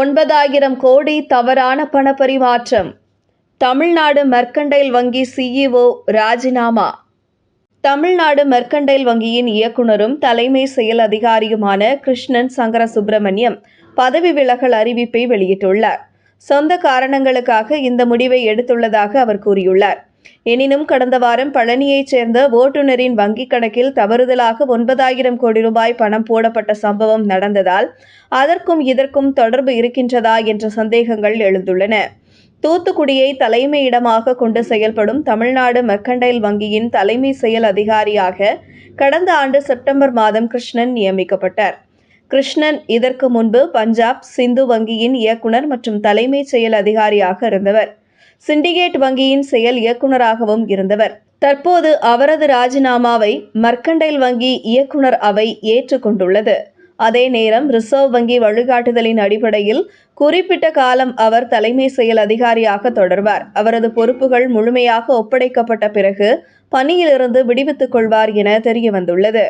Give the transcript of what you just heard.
ஒன்பதாயிரம் கோடி தவறான பணப்பரிமாற்றம். தமிழ்நாடு மெர்கண்டைல் வங்கி சிஇஓ ராஜினாமா. தமிழ்நாடு மெர்கண்டைல் வங்கியின் இயக்குனரும் தலைமை செயல் அதிகாரியுமான கிருஷ்ணன் சங்கர சுப்பிரமணியம் பதவி விலகல் அறிவிப்பை வெளியிட்டுள்ளார். சொந்த காரணங்களுக்காக இந்த முடிவை எடுத்துள்ளதாக அவர் கூறியுள்ளார். எனினும் கடந்த வாரம் பழனியைச் சேர்ந்த ஓட்டுநரின் வங்கிக் கணக்கில் தவறுதலாக ஒன்பதாயிரம் கோடி ரூபாய் பணம் போடப்பட்ட சம்பவம் நடந்ததால் அதற்கும் இதற்கும் தொடர்பு இருக்கின்றதா என்ற சந்தேகங்கள் எழுந்துள்ளன. தூத்துக்குடியை தலைமையிடமாக கொண்டு செயல்படும் தமிழ்நாடு மெக்கண்டைல் வங்கியின் தலைமை செயல் அதிகாரியாக கடந்த ஆண்டு செப்டம்பர் மாதம் கிருஷ்ணன் நியமிக்கப்பட்டார். கிருஷ்ணன் இதற்கு முன்பு பஞ்சாப் சிந்து வங்கியின் இயக்குனர் மற்றும் தலைமை செயல் அதிகாரியாக இருந்தவர். சிண்டிகேட் வங்கியின் செயல் இயக்குனராகவும் இருந்தவர். தற்போது அவரது ராஜினாமாவை மர்க்கண்டைல் வங்கி இயக்குனர் அவை ஏற்றுக்கொண்டுள்ளது அதே நேரம் ரிசர்வ் வங்கி வழிகாட்டுதலின் அடிப்படையில் குறிப்பிட்ட காலம் அவர் தலைமை செயல் அதிகாரியாக தொடர்வார். அவரது பொறுப்புகள் முழுமையாக ஒப்படைக்கப்பட்ட பிறகு பணியிலிருந்து விடுவித்துக் கொள்வார் என தெரியவந்துள்ளது.